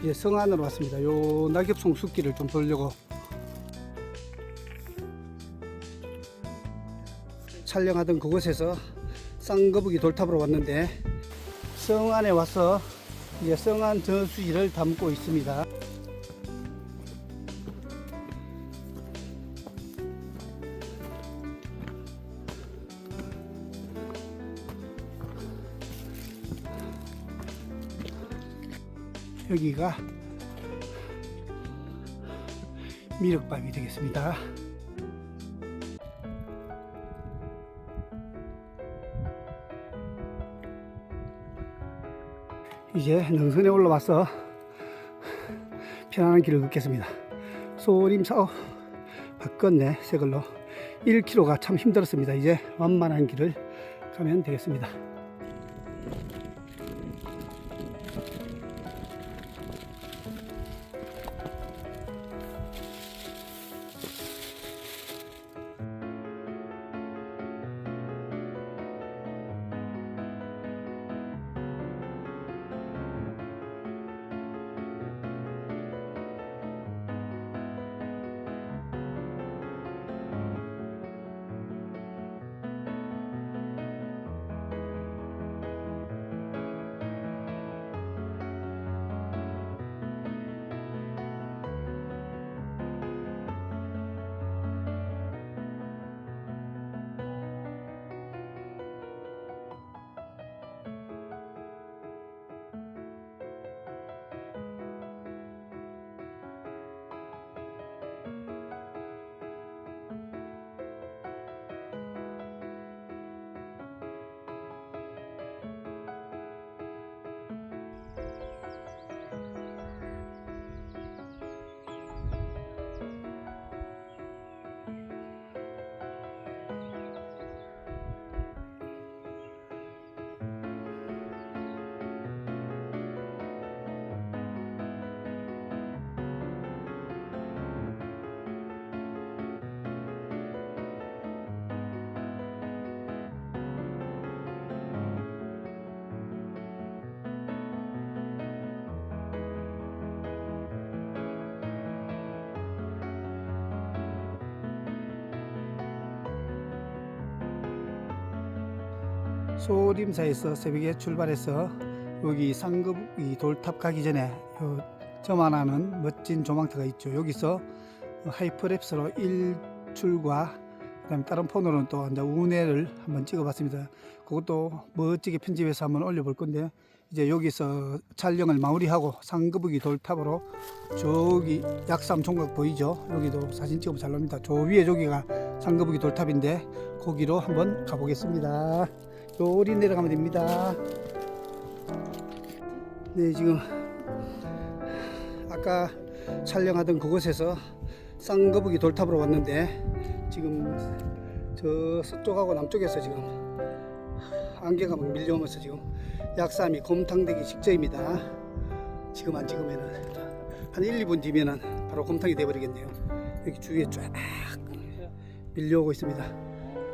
이제 성안으로 왔습니다. 요 낙엽송 숲길을 좀 돌려고 촬영하던 그곳에서 쌍거북이 돌탑으로 왔는데 성안에 와서 이제 성안 저수지를 담고 있습니다. 여기가 미륵밥이 되겠습니다. 이제 능선에 올라와서 편안한 길을 걷겠습니다. 소림사 어, 바꿨네 새 걸로 1km가 참 힘들었습니다. 이제 완만한 길을 가면 되겠습니다. 소림사에서 새벽에 출발해서 여기 상급 이 돌탑 가기 전에 요 저만하는 멋진 조망터가 있죠. 여기서 하이퍼랩스로 일출과 그다음에 다른 폰으로는 또 이제 운해를 한번 찍어봤습니다. 그것도 멋지게 편집해서 한번 올려볼 건데 이제 여기서 촬영을 마무리하고 상급이 돌탑으로 저기 약삼 총각 보이죠? 여기도 사진 찍으면 잘 나옵니다. 저 위에 저기가 상급이 돌탑인데 거기로 한번 가보겠습니다. 요리 내려가면 됩니다. 네, 지금 아까 촬영하던 그곳에서 쌍거북이 돌탑으로 왔는데 지금 저 서쪽하고 남쪽에서 지금 안개가 막 밀려오면서 지금 약삼이 곰탕되기 직전입니다. 지금 안 찍으면은 한 1, 2분 뒤면은 바로 곰탕이 돼버리겠네요. 여기 주위에 쫙 밀려오고 있습니다.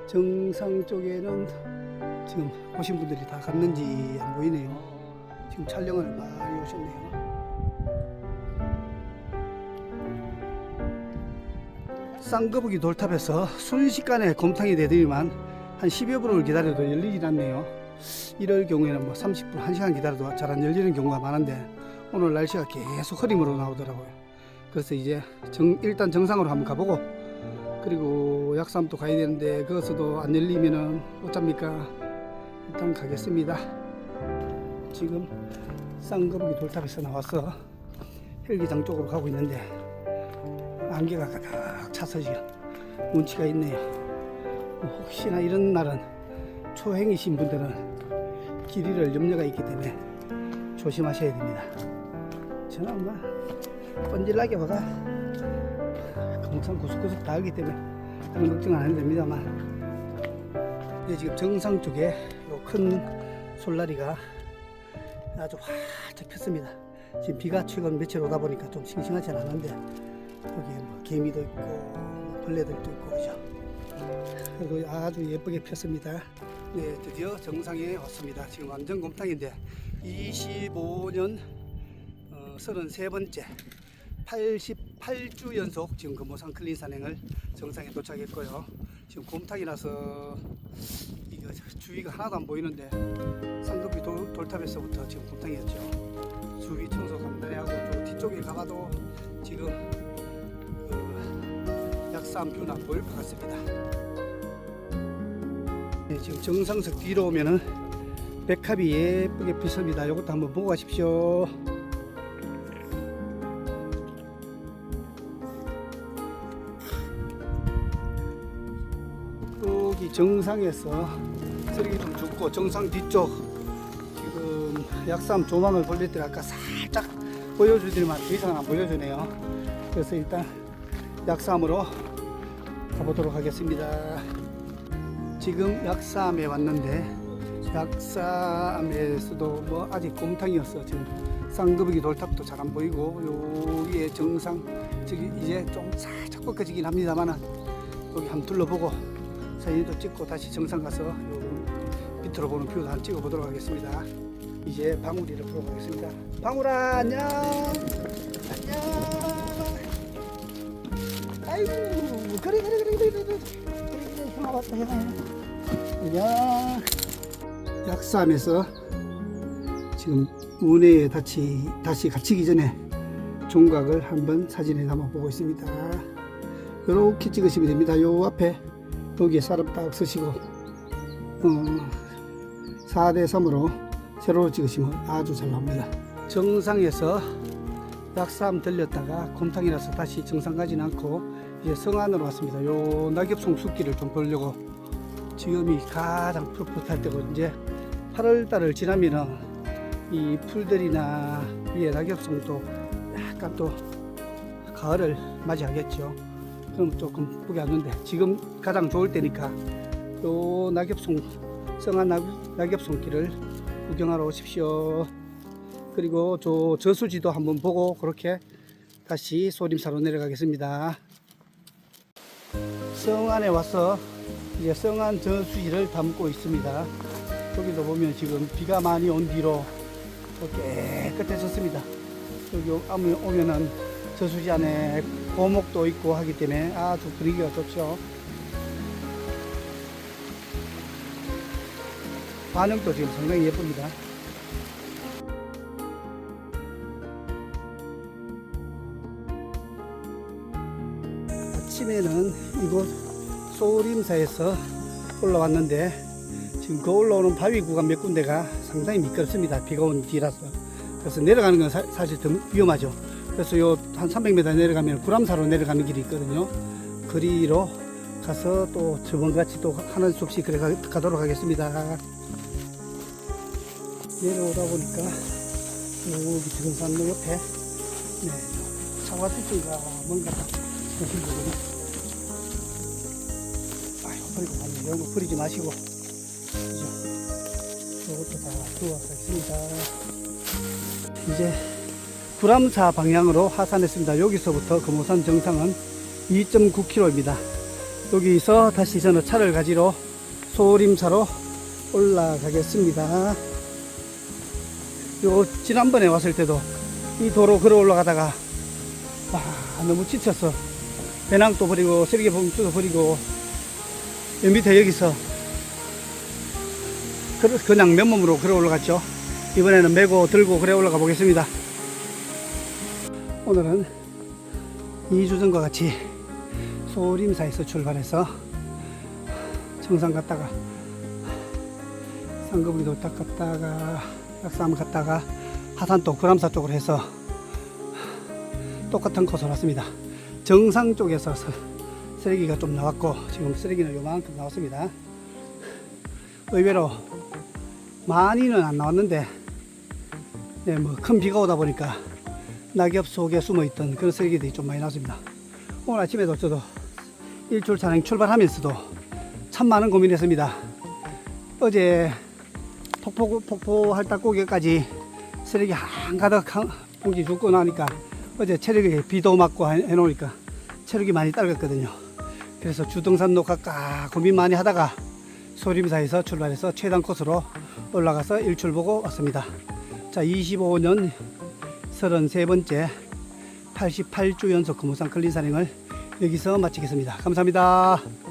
정상 쪽에는 지금 오신 분들이 다 갔는지 안 보이네요. 지금 촬영을 많이 오셨네요. 쌍거북이 돌탑에서 순식간에 곰탕이 되더니만 한 10여 분을 기다려도 열리질 않네요. 이럴 경우에는 뭐 30분, 1시간 기다려도 잘 안 열리는 경우가 많은데 오늘 날씨가 계속 흐림으로 나오더라고요. 그래서 이제 정- 일단 정상으로 한번 가보고 그리고 약삼도 가야 되는데 거기서도 안 열리면은 어쩝니까? 일단 가겠습니다. 지금 쌍거북이 돌탑에서 나와서 헬기장 쪽으로 가고 있는데 안개가 가득 차서 지금 운치가 있네요. 뭐 혹시나 이런 날은 초행이신 분들은 길 잃을 염려가 있기 때문에 조심하셔야 됩니다. 저는 뭐 번질나게 와가 항상 구석구석 다 알기 때문에 그런 걱정 안 해도 됩니다만 네, 지금 정상 쪽에 요큰 솔라리가 아주 활짝 폈습니다. 지금 비가 최근 며칠 오다 보니까 좀 싱싱하진 않은데 여기에 뭐 개미도 있고 뭐 벌레들도 있고 그죠. 그리고 아주 예쁘게 폈습니다. 네, 드디어 정상에 왔습니다. 지금 완전 곰탕인데 25년 어, 어, 33번째 88주 연속 지금 금호산 클린 산행을 정상에 도착했고요. 지금 곰탕이라서 이거 주위가 하나도 안 보이는데 상급이 돌, 돌탑에서부터 지금 곰탕이었죠. 주위 청소 간단히 하고 저 뒤쪽에 가봐도 지금 그 약산 뷰는 안 보일 것 같습니다. 네, 지금 정상석 뒤로 오면은 백합이 예쁘게 피습니다. 이것도 한번 보고 가십시오. 여기 정상에서 쓰레기 좀 줍고 정상 뒤쪽 지금 약삼 조망을 돌릴 때 아까 살짝 보여주더니만 더 이상은 안 보여주네요. 그래서 일단 약삼으로 가보도록 하겠습니다. 지금 약삼에 왔는데 약삼에서도 뭐 아직 곰탕이었어 지금 쌍거북이 돌탑도 잘 안 보이고 여기에 정상 저기 이제 좀 살짝 꺾어지긴 합니다만은 여기 한번 둘러보고 사진도 찍고 다시 정상 가서 요 밑으로 보는 뷰도 한번 찍어 보도록 하겠습니다. 이제 방울이를 보러 가겠습니다. 방울아 안녕! 안녕! 아이고 그래 그래 그래 그래 그래 그래. 그래 형아 왔다 형아. 안녕! 약삼에서 지금 운해에 다시 다시 갇히기 전에 종각을 한번 사진에 담아 보고 있습니다. 이렇게 찍으시면 됩니다. 요 앞에 여기에 사람 딱 쓰시고 어, 4대 3으로 세로로 찍으시면 아주 잘 나옵니다. 정상에서 약삼 들렸다가 곰탕이라서 다시 정상 가지는 않고 이제 성안으로 왔습니다. 요 낙엽송 숲길을 좀 보려고 지금이 가장 풋풋할 때고 이제 8월 달을 지나면은 이 풀들이나 위에 낙엽송도 약간 또 가을을 맞이하겠죠. 그럼 조금 보기 하는데 지금 가장 좋을 때니까 요 낙엽송 성한 낙, 낙엽 송길을 구경하러 오십시오. 그리고 저 저수지도 한번 보고 그렇게 다시 소림사로 내려가겠습니다. 성안에 와서 이제 성안 저수지를 담고 있습니다. 여기도 보면 지금 비가 많이 온 뒤로 또 깨끗해졌습니다. 여기 오면- 오면은 저수지 안에 고목도 있고 하기 때문에 아주 분위기가 좋죠. 반응도 지금 상당히 예쁩니다. 아침에는 이곳 소림사에서 올라왔는데 지금 그 올라오는 바위 구간 몇 군데가 상당히 미끄럽습니다. 비가 온 뒤라서. 그래서 내려가는 건 사, 실좀 위험하죠. 그래서 요 한 300m 내려가면 구람사로 내려가는 길이 있거든요. 거리로 가서 또 저번같이 또 하는 수 없이 그래 가, 가도록 하겠습니다. 내려오다 보니까 여기 등산로 옆에 네, 사과수인가 뭔가 보시거든요. 아유, 버리고 갔네. 이런 거 버리지 마시고. 그죠? 이것도 다 두어서 있습니다. 이제 구람사 방향으로 하산했습니다. 여기서부터 금호산 정상은 2.9km입니다. 여기서 다시 저는 차를 가지러 소림사로 올라가겠습니다. 요 지난번에 왔을 때도 이 도로 걸어 올라가다가 아, 너무 지쳤어. 배낭도 버리고 쓰레기 봉투도 버리고 여 밑에 여기서 그- 그냥 맨몸으로 걸어 올라갔죠. 이번에는 메고 들고 그래 올라가 보겠습니다. 오늘은 2주 전과 같이 소림사에서 출발해서 정상 갔다가 상급리도 딱 갔다가 약삼 갔다가 하산도 구람사 쪽으로 해서 똑같은 코스로 왔습니다. 정상 쪽에서 서- 쓰레기가 좀 나왔고 지금 쓰레기는 요만큼 나왔습니다. 의외로 많이는 안 나왔는데 네, 뭐 큰 비가 오다 보니까 낙엽 속에 숨어 있던 그런 쓰레기들이 좀 많이 나왔습니다. 오늘 아침에도 저도 일출 산행 출발하면서도 참 많은 고민했습니다. 어제 폭포 폭포 할딱고개까지 쓰레기 한가득 한 봉지 줍고 나니까 어제 체력이 비도 맞고 해- 해놓으니까 체력이 많이 딸렸거든요. 그래서 주등산로 갈까 고민 많이 하다가 소림사에서 출발해서 최단 코스로 올라가서 일출 보고 왔습니다. 자, 25년 33번째 88주 연속 근무상 클린 산행을 여기서 마치겠습니다. 감사합니다.